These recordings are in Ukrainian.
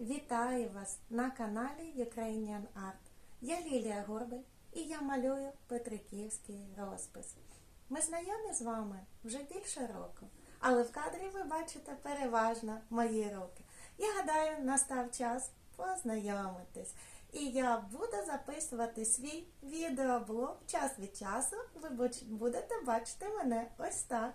Вітаю вас на каналі Ukrainian Art. Я Лілія Горбель і я малюю Петриківський розпис. Ми знайомі з вами вже більше року, але в кадрі ви бачите переважно мої руки. Я гадаю, настав час познайомитись. І я буду записувати свій відеоблог час від часу. Ви будете бачити мене ось так.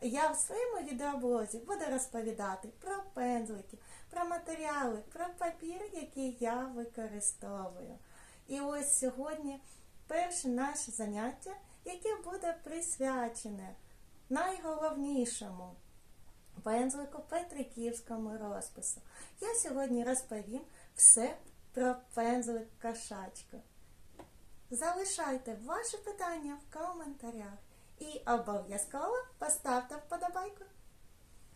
Я в своєму відеоблозі буду розповідати про пензлики, про матеріали, про папір, який я використовую. І ось сьогодні перше наше заняття, яке буде присвячене найголовнішому пензлику Петриківському розпису. Я сьогодні розповім все про пензлик кошачку. Залишайте ваші питання в коментарях і обов'язково поставте вподобайку.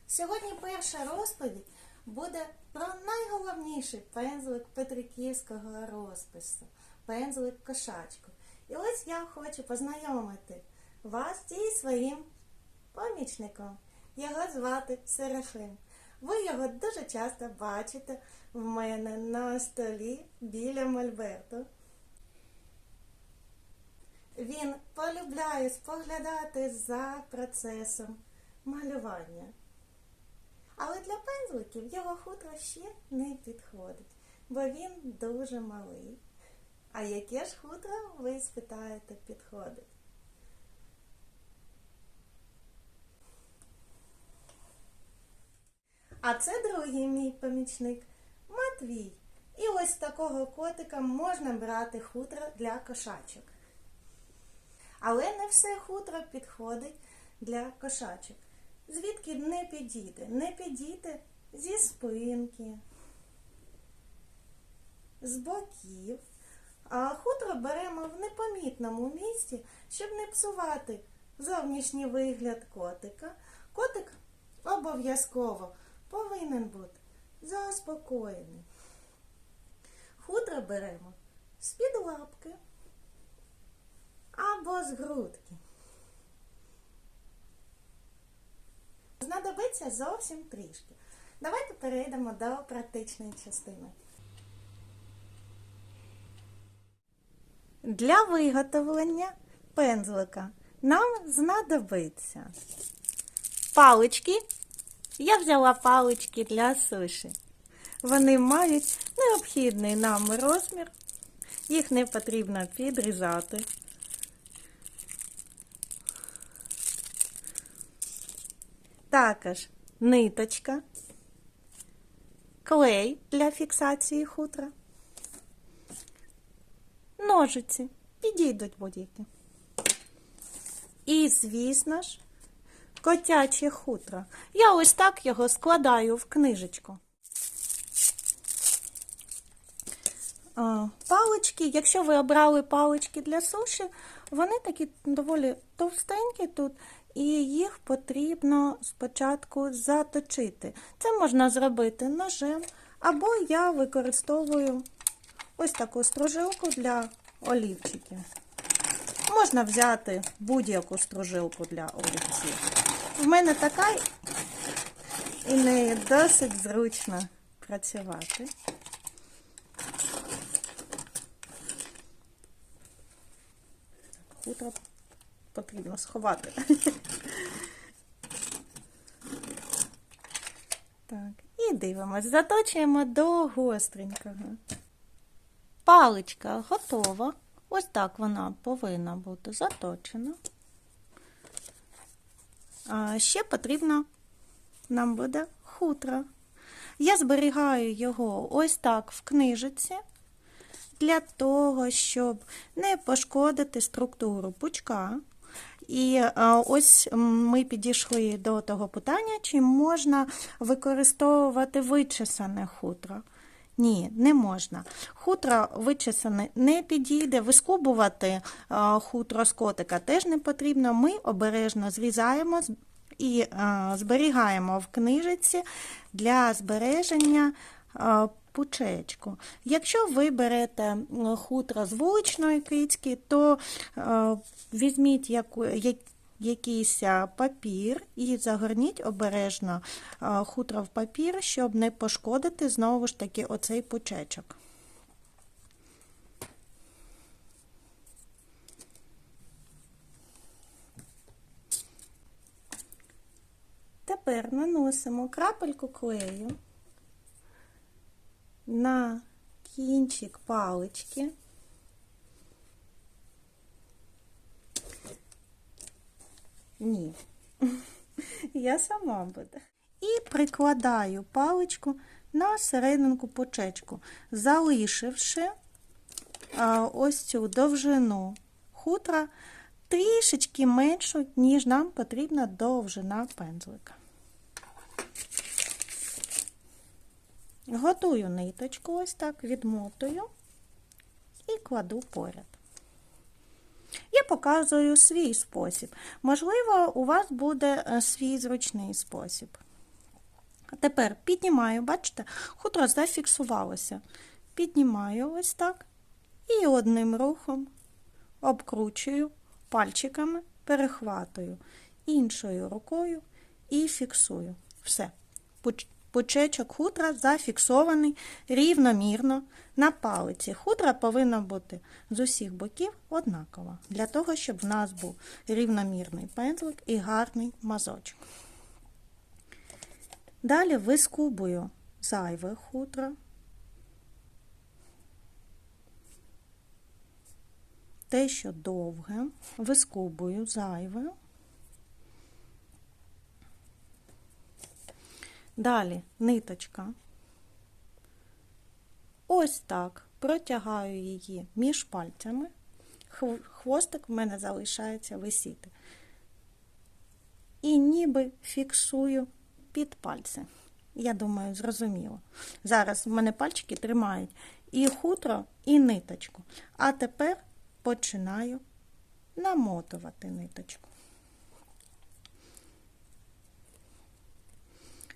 Сьогодні перша розповідь буде про найголовніший пензлик Петриківського розпису пензлик кошачку. І ось я хочу познайомити вас зі своїм помічником. Його звати Серафим. Ви його дуже часто бачите в мене на столі біля мольберту. Він полюбляє споглядати за процесом малювання. Але для пензликів його хутро ще не підходить, бо він дуже малий. А яке ж хутро, ви спитаєте, підходить? А це другий мій помічник Матвій. І ось такого котика можна брати хутро для кошачок. Але не все хутро підходить для кошачок. Звідки не підійде? Не підійде зі спинки, з боків. А хутро беремо в непомітному місці, щоб не псувати зовнішній вигляд котика. Котик обов'язково повинен бути заспокоєний. Хутро беремо з-під лапки або з грудки. Знадобиться зовсім трішки. Давайте перейдемо до практичної частини. Для виготовлення пензлика нам знадобиться палички. Я взяла палички для суші. Вони мають необхідний нам розмір. Їх не потрібно підрізати. Також ниточка, клей для фіксації хутра, ножиці підійдуть будь-які. І, звісно ж, котяче хутро. Я ось так його складаю в книжечку. Палички, якщо ви обрали палички для суші, вони такі доволі товстенькі тут, і їх потрібно спочатку заточити. Це можна зробити ножем, або я використовую ось таку стружилку для олівчиків. Можна взяти будь-яку стружилку для олівців. В мене така і нею досить зручно працювати. Хутро потрібно сховати. Так, і дивимось, заточуємо до гостренького. Паличка готова. Ось так вона повинна бути заточена. А ще потрібно нам буде хутро. Я зберігаю його ось так в книжиці для того, щоб не пошкодити структуру пучка. І ось ми підійшли до того питання, чи можна використовувати вичесане хутро. Ні, не можна. Хутро вичесане не підійде, вискубувати хутро з котика теж не потрібно. Ми обережно зрізаємо і зберігаємо в книжиці для збереження пучечку. Якщо ви берете хутро з вуличної кицьки, то е, візьміть яку, як, якийсь папір і загорніть обережно а, хутро в папір, щоб не пошкодити знову ж таки оцей пучечок. Тепер наносимо крапельку клею на кінчик палички. Ні, я сама буду. І прикладаю паличку на серединку почечку, залишивши ось цю довжину хутра трішечки меншу, ніж нам потрібна довжина пензлика. Готую ниточку, ось так, відмотую і кладу поряд. Я показую свій спосіб. Можливо, у вас буде е, свій зручний спосіб. Тепер піднімаю, бачите, хутро зафіксувалося. Піднімаю ось так і одним рухом обкручую пальчиками, перехватую іншою рукою і фіксую. Все. Пучечок хутра зафіксований рівномірно на палиці. Хутра повинна бути з усіх боків однакова, для того, щоб в нас був рівномірний пензлик і гарний мазочок. Далі вискубую зайве хутро. Те, що довге, вискубую зайве. Далі ниточка. Ось так протягаю її між пальцями. Хвостик в мене залишається висіти. І ніби фіксую під пальці. Я думаю, зрозуміло. Зараз в мене пальчики тримають і хутро, і ниточку. А тепер починаю намотувати ниточку.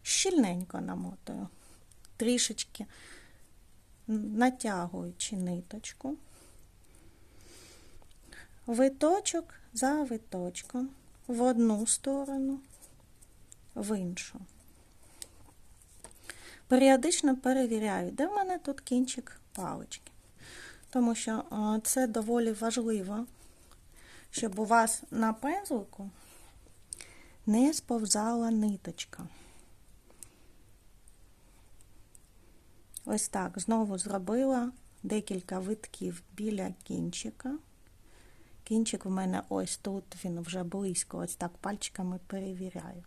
Щільненько намотую, трішечки натягуючи ниточку, виточок за виточком в одну сторону, в іншу. Періодично перевіряю, де в мене тут кінчик палички, тому що це доволі важливо, щоб у вас на пензлику не сповзала ниточка. Ось так, знову зробила декілька витків біля кінчика. Кінчик у мене ось тут, він вже близько, ось так пальчиками перевіряю.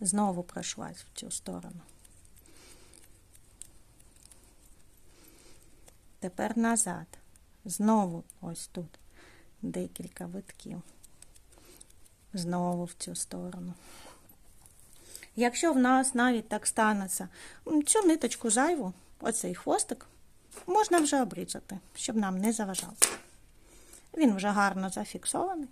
Знову пройшлась в цю сторону. Тепер назад. Знову ось тут декілька витків. Знову в цю сторону. Якщо в нас навіть так станеться, цю ниточку зайву, оцей хвостик, можна вже обрізати, щоб нам не заважав. Він вже гарно зафіксований.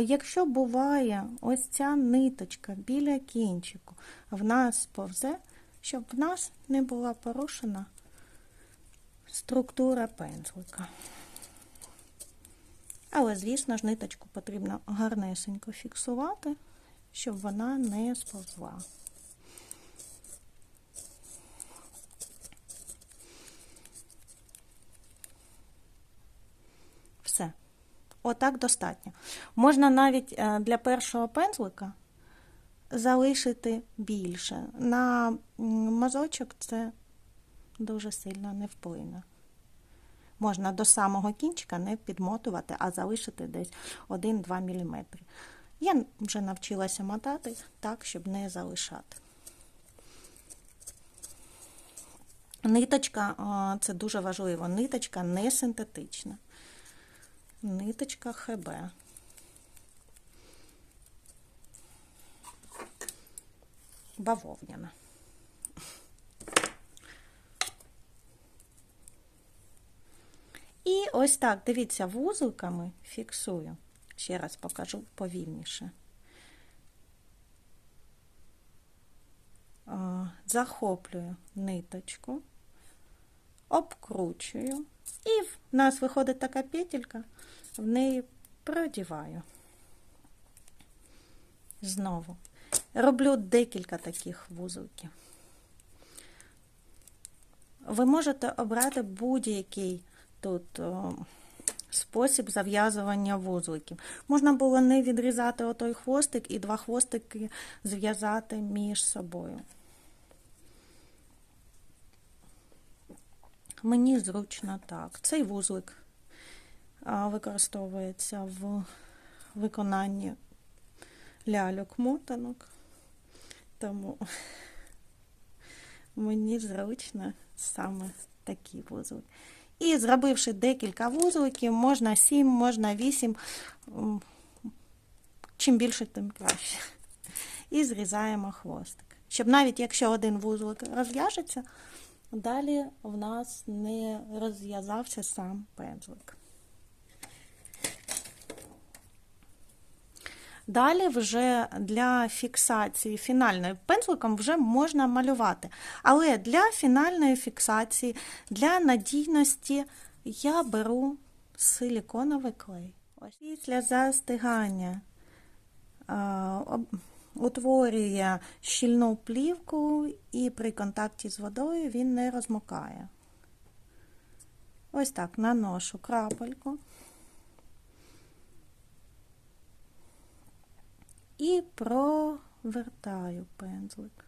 Якщо буває ось ця ниточка біля кінчику в нас повзе, щоб в нас не була порушена структура пензлика. Але, звісно ж, ниточку потрібно гарнесенько фіксувати, щоб вона не сповзла. Все. Отак достатньо. Можна навіть е, для першого пензлика залишити більше. На мазочок це дуже сильно не вплине. Можна до самого кінчика не підмотувати, а залишити десь 1-2 мм. Я вже навчилася мотати так, щоб не залишати. Ниточка, це дуже важливо, ниточка не синтетична. Ниточка ХБ. Бавовняна. І ось так, дивіться, вузликами фіксую. Ще раз покажу повільніше. Захоплюю ниточку, обкручую. І в нас виходить така петелька, в неї продіваю. Знову. Роблю декілька таких вузолків. Ви можете обрати будь-який тут спосіб зав'язування вузликів. Можна було не відрізати отой хвостик і два хвостики зв'язати між собою. Мені зручно так. Цей вузлик використовується в виконанні ляльок-мотанок, тому мені зручно саме такі вузлики. І зробивши декілька вузликів, можна 7, можна 8, чим більше, тим краще. І зрізаємо хвостик. Щоб навіть якщо один вузлик розв'яжеться, далі в нас не розв'язався сам пензлик. Далі вже для фіксації фінальної пензликом вже можна малювати. Але для фінальної фіксації, для надійності я беру силіконовий клей. Після застигання утворює щільну плівку і при контакті з водою він не розмокає. Ось так наношу крапельку. І провертаю пензлик.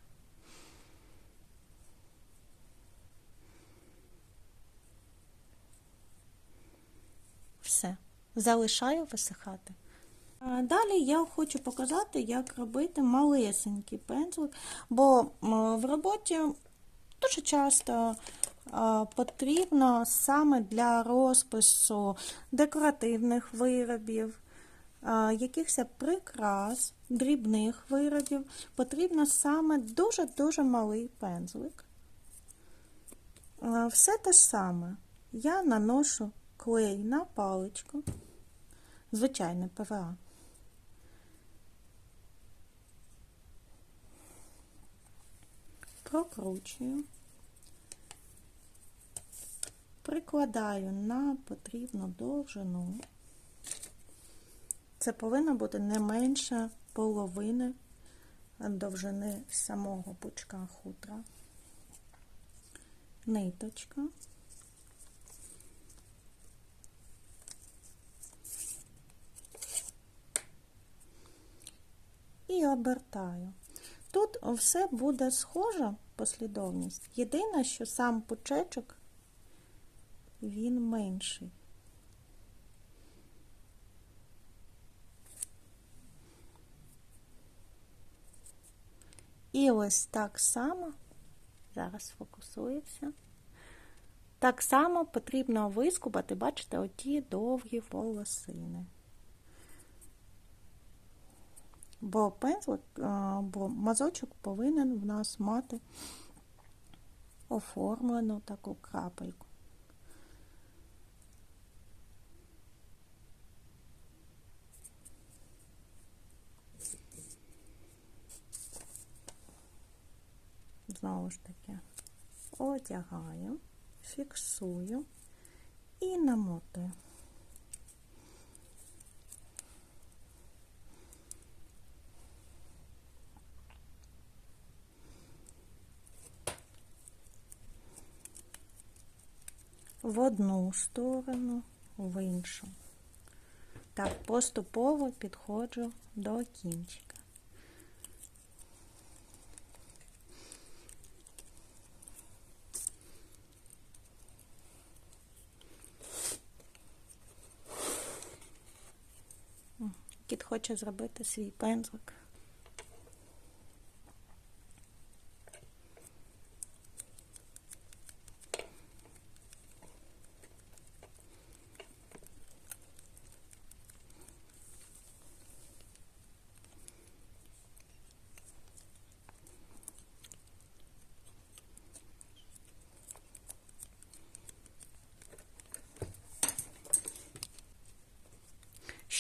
Все, залишаю висихати. Далі я хочу показати, як робити малесенький пензлик, бо в роботі дуже часто потрібно саме для розпису декоративних виробів, якихось прикрас, дрібних виробів, потрібно саме дуже-дуже малий пензлик. Все те ж саме. Я наношу клей на паличку, звичайний ПВА. Прокручую, прикладаю на потрібну довжину. Це повинно бути не менше половини довжини самого пучка хутра. Ниточка. І обертаю. Тут все буде схожа послідовність. Єдине, що сам пучечок він менший. І ось так само, зараз фокусується. Так само потрібно вискубати, бачите, оті довгі волосини. Бо пензлик, бо мазочок повинен в нас мати оформлену таку крапельку. Знову ж таки, одягаю, фіксую і намотую. В одну сторону, в іншу. Так, поступово підходжу до кінчика. Хоче зробити свій пензлик.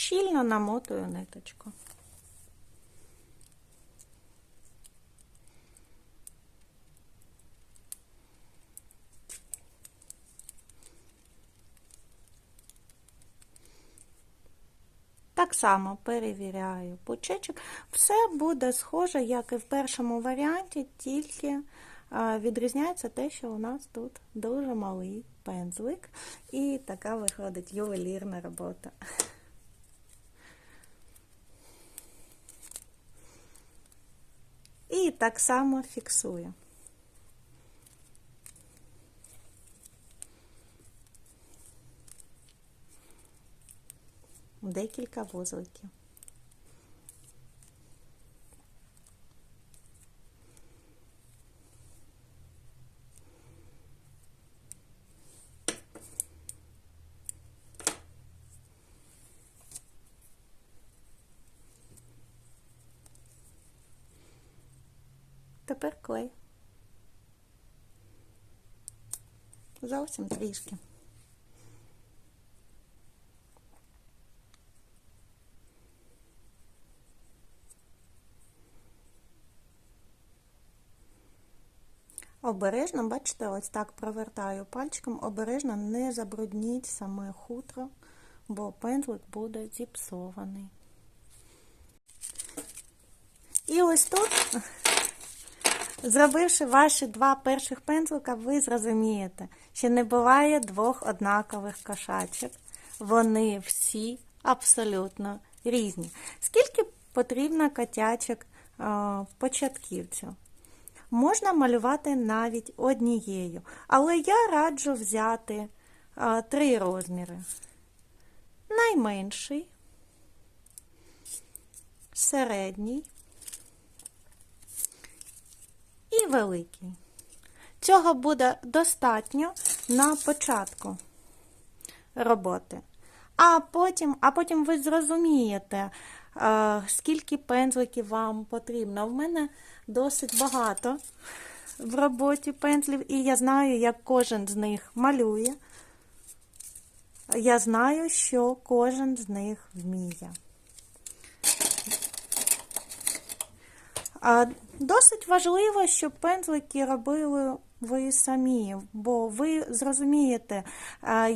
щільно намотую ниточку. Так само перевіряю пучечок. Все буде схоже, як і в першому варіанті, тільки відрізняється те, що у нас тут дуже малий пензлик, і така виходить ювелірна робота. І так само фіксую. Декілька вузликів. Тепер клей. Зовсім трішки. Обережно, бачите, ось так провертаю пальчиком, обережно не забрудніть саме хутро, бо пензлик буде зіпсований. І ось тут, зробивши ваші два перших пензлика, ви зрозумієте, що не буває двох однакових кошачок. Вони всі абсолютно різні. Скільки потрібно котячок е, початківцю? Можна малювати навіть однією, але я раджу взяти а, три розміри. Найменший, середній і великий. Цього буде достатньо на початку роботи. А потім, а потім ви зрозумієте, е, скільки пензликів вам потрібно. В мене досить багато в роботі пензлів, і я знаю, як кожен з них малює. Я знаю, що кожен з них вміє. Досить важливо, щоб пензлики робили ви самі, бо ви зрозумієте,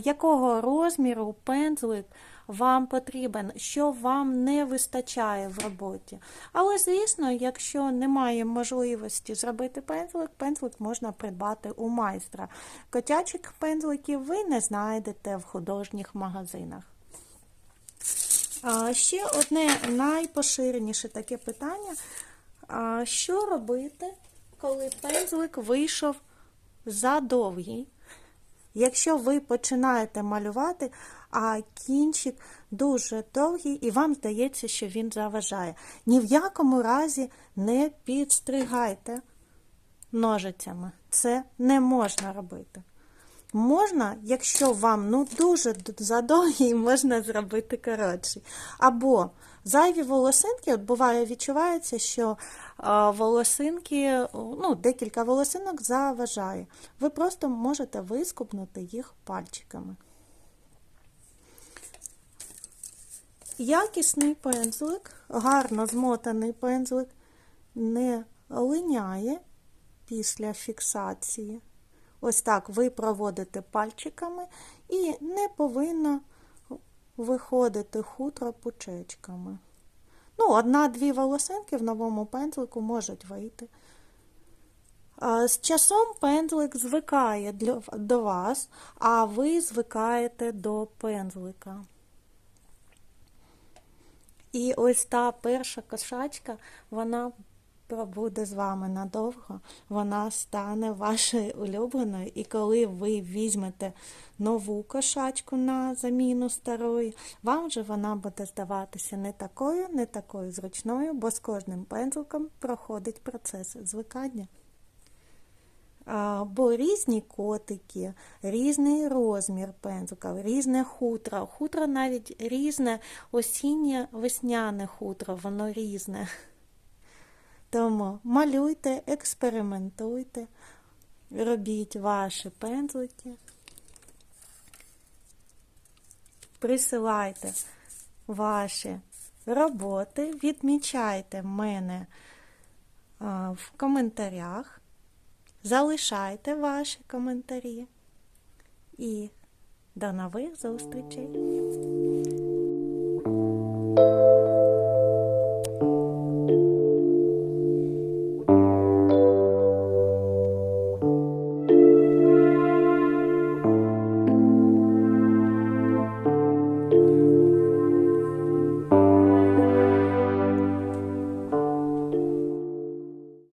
якого розміру пензлик вам потрібен, що вам не вистачає в роботі. Але, звісно, якщо немає можливості зробити пензлик, пензлик можна придбати у майстра. Котячих пензликів ви не знайдете в художніх магазинах. Ще одне найпоширеніше таке питання. А Що робити, коли пензлик вийшов задовгий? Якщо ви починаєте малювати, а кінчик дуже довгий, і вам здається, що він заважає. Ні в якому разі не підстригайте ножицями. Це не можна робити. Можна, якщо вам ну дуже задовгий, можна зробити коротший. Або зайві волосинки, от буває, відчувається, що волосинки, ну, декілька волосинок заважає. Ви просто можете вискупнути їх пальчиками. Якісний пензлик, гарно змотаний пензлик, не линяє після фіксації. Ось так ви проводите пальчиками і не повинно виходити хутро пучечками. Ну, одна-дві волосинки в новому пензлику можуть вийти. З часом пензлик звикає до вас, а ви звикаєте до пензлика. І ось та перша кошачка, вона пробуде з вами надовго, вона стане вашою улюбленою. І коли ви візьмете нову кошачку на заміну старої, вам же вона буде здаватися не такою, не такою зручною, бо з кожним пензликом проходить процес звикання. Бо різні котики, різний розмір пензлика, різне хутро. Хутро навіть різне осіннє весняне хутро, воно різне. Тому малюйте, експериментуйте, робіть ваші пензлики, присилайте ваші роботи, відмічайте мене в коментарях, залишайте ваші коментарі і до нових зустрічей!